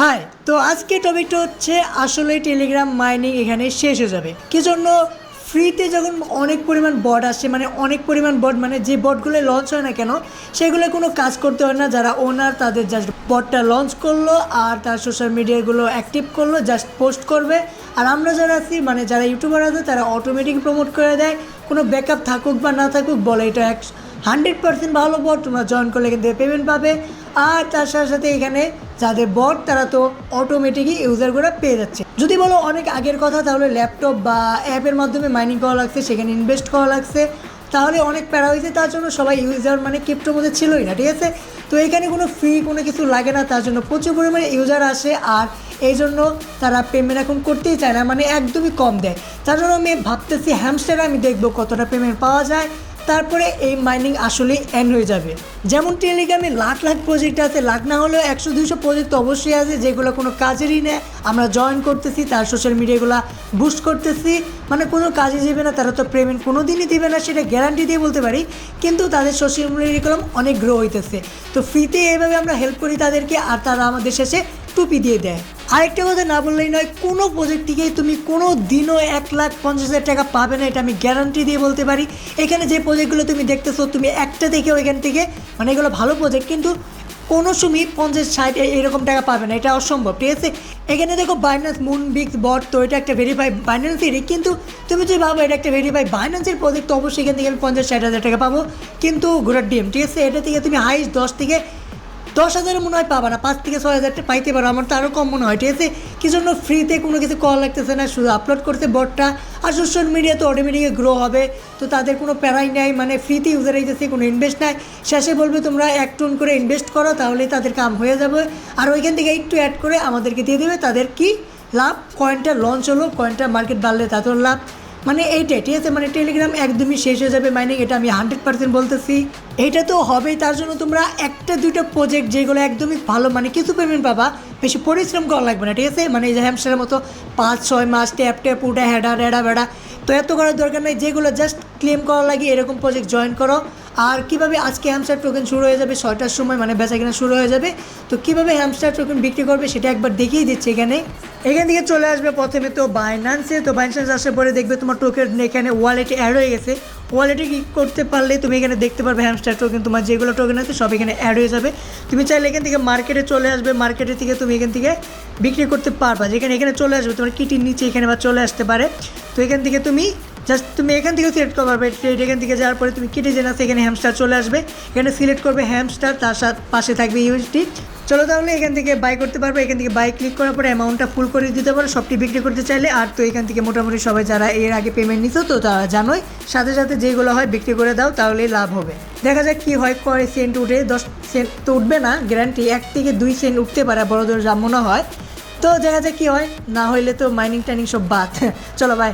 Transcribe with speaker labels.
Speaker 1: High, তো আজকে টপিকটা হচ্ছে আসলে টেলিগ্রাম মাইনিং এখানে শেষ হয়ে যাবে। কি জন্য ফ্রিতে যখন অনেক পরিমাণ বট আসে মানে অনেক পরিমাণ বট মানে যে বটগুলো লঞ্চ হয় না কেন, সেগুলো কোনো কাজ করতে হয় না, যারা ওনার তাদের জাস্ট বটটা লঞ্চ করল আর তার সোশ্যাল মিডিয়াগুলো অ্যাক্টিভ করল জাস্ট পোস্ট করবে। আর আমরা যারা আছি মানে যারা ইউটিউবার আছে, তারা অটোমেটিক প্রমোট করে দেয়। কোনো ব্যাকআপ থাকুক বা না থাকুক, বলে এটা এক হান্ড্রেড পার্সেন্ট ভালো বট তোমরা জয়েন করলে কিন্তু পেমেন্ট পাবে। আর তার সাথে সাথে এখানে যাদের বট তারা তো অটোমেটিকই ইউজারগুলো পেয়ে যাচ্ছে। যদি বলো অনেক আগের কথা, তাহলে ল্যাপটপ বা অ্যাপের মাধ্যমে মাইনিং করা লাগছে, সেখানে ইনভেস্ট করা লাগছে। তাহলে অনেক প্যারা হয়েছে, তার জন্য সবাই ইউজার মানে ক্রিপ্টোর মধ্যে ছিলই না, ঠিক আছে? তো এখানে কোনো ফ্রি কোনো কিছু লাগে না, তার জন্য প্রচুর পরিমাণে ইউজার আসে, আর এই জন্য তারা পেমেন্ট এখন করতেই চায় না মানে একদমই কম দেয়। তার জন্য আমি ভাবতেছি হ্যামস্টারে আমি দেখব কতটা পেমেন্ট পাওয়া যায়। তারপরে এই মাইনিং আসলেই এন্ড হয়ে যাবে। যেমন টেলিগ্রামে লাখ লাখ প্রজেক্ট আছে, লাখ না হলেও একশো দুশো প্রজেক্ট অবশ্যই আছে, যেগুলো কোনো কাজেরই নেয় আমরা জয়েন করতেছি, তার সোশ্যাল মিডিয়াগুলো বুস্ট করতেছি। মানে কোনো কাজে যাবে না, তারা তো পেমেন্ট কোনো দিনই দেবে না, সেটা গ্যারান্টি দিয়ে বলতে পারি। কিন্তু তাদের সোশ্যাল মিডিয়াগুলো অনেক গ্রো হইতেছে। তো ফ্রিতে এভাবে আমরা হেল্প করি তাদেরকে, আর তারা আমাদের শেষে টুপি দিয়ে দেয়। আরেকটা কথা না বললেই নয়, কোনো প্রজেক্ট থেকেই তুমি কোনো দিনও এক লাখ পঞ্চাশ হাজার টাকা পাবে না, এটা আমি গ্যারান্টি দিয়ে বলতে পারি। এখানে যে প্রজেক্টগুলো তুমি দেখতেছো, তুমি একটা দেখেও এখান থেকে মানে এগুলো ভালো প্রজেক্ট কিন্তু কোনো সময় পঞ্চাশ, ষাট এরকম টাকা পাবে না, এটা অসম্ভব, ঠিক আছে? এখানে দেখো বাইন্যান্স মুন বিক্স বট তো এটা একটা ভেরিফাই বাইন্যান্সেরই কিন্তু তুমি যদি ভাবো এটা একটা ভেরিফাই বাইন্যান্সের প্রজেক্ট অবশ্যই এখান থেকে আমি পঞ্চাশ, ষাট হাজার টাকা পাবো, কিন্তু ঘোরার ডিম, ঠিক আছে? এটা থেকে তুমি হাইস্ট দশ থেকে দশ হাজারের মনে হয় পাবা না, পাঁচ থেকে ছয় হাজারটা পাইতে পারো, আমার তো আরও কম মনে হয়, ঠিক আছে? কি জন্য ফ্রিতে কোনো কিছু কল লাগতেছে না, শুধু আপলোড করতে বটটা আর সোশ্যাল মিডিয়া তো অটোমেটিক গ্রো হবে, তো তাদের কোনো প্যারাই নাই মানে ফ্রিতে ইউজার হইতেছে কোনো ইনভেস্ট নাই, শেষে বলবে তোমরা এক টন করে ইনভেস্ট করো, তাহলে তাদের কাম হয়ে যাবে, আর ওইখান থেকে একটু অ্যাড করে আমাদেরকে দিয়ে দেবে, তাদের কি? লাভ কয়েনটা লঞ্চ হলো কয়েনটা মার্কেট বাড়লে তাদের লাভ মানে এইটাই ঠিক আছে? মানে টেলিগ্রাম একদমই শেষ হয়ে যাবে মাইনিং এটা আমি হান্ড্রেড পার্সেন্ট বলতেছি। এটা তো হবেই, তার জন্য তোমরা একটা, দুইটা প্রজেক্ট যেগুলো একদমই ভালো মানে কিছু পেমেন্ট পাবা, বেশি পরিশ্রম করা লাগবে না, ঠিক আছে? মানে এই যে হ্যামস্টারের মতো পাঁচ, ছয় মাস ট্যাপ ট্যাপ উঠা হ্যাডা রেডা বেড়া তো এত করার দরকার নেই, যেগুলো জাস্ট ক্লেম করা লাগে এরকম প্রজেক্ট জয়েন করো। আর কীভাবে আজকে হ্যামস্টার টোকেন শুরু হয়ে যাবে ছয়টার সময় মানে বেচা কেনা শুরু হয়ে যাবে, তো কীভাবে হ্যামস্টার টোকেন বিক্রি করবে সেটা একবার দেখিয়ে দিচ্ছে এখানে। এখান থেকে চলে আসবে প্রথমে তো বাইন্যান্সে তো বাইন্যান্স আসার পরে দেখবে তোমার টোকেন এখানে ওয়ালেটে অ্যাড হয়ে গেছে। ওয়ালেটে কি করতে পারলে তুমি এখানে দেখতে পারবে হ্যামস্টার টোকেন তোমার যেগুলো টোকেন আছে সব এখানে অ্যাড হয়ে যাবে। তুমি চাইলে এখান থেকে মার্কেটে চলে আসবে মার্কেটে থেকে তুমি এখান থেকে বিক্রি করতে পারবা। যেখানে এখানে চলে আসবে, তোমার কিটির নিচে এখানে বা চলে আসতে পারে। তো এখান থেকে তুমি জাস্ট তুমি এখান থেকে সিলেক্ট করতে পারবে ট্রেড এখান থেকে যাওয়ার পরে তুমি কিটে জেনে এখানে হ্যামস্টার চলে আসবে। এখানে সিলেক্ট করবে হ্যামস্টার তার সাথে পাশে থাকবে ইউএসডি চলো তাহলে এখান থেকে বাই করতে পারবে। এখান থেকে বাই ক্লিক করার পরে অ্যামাউন্টটা ফুল করে দিতে পারো। সবটি বিক্রি করতে চাইলে। আর তো এখান থেকে মোটামুটি সবাই যারা এর আগে পেমেন্ট নিত তো তারা জানোই। সাথে সাথে যেগুলো হয় বিক্রি করে দাও, তাহলে লাভ হবে। দেখা যাক কি হয়, কয় সেন্ট উঠে, দশ সেন্ট তো উঠবে না গ্যারান্টি এক থেকে দুই সেন্ট উঠতে পারে বড় ধরে যা মনে হয়। তো দেখা যাক কি হয়, না হইলে তো মাইনিং টাইনিং সব বাদ। চলো বাই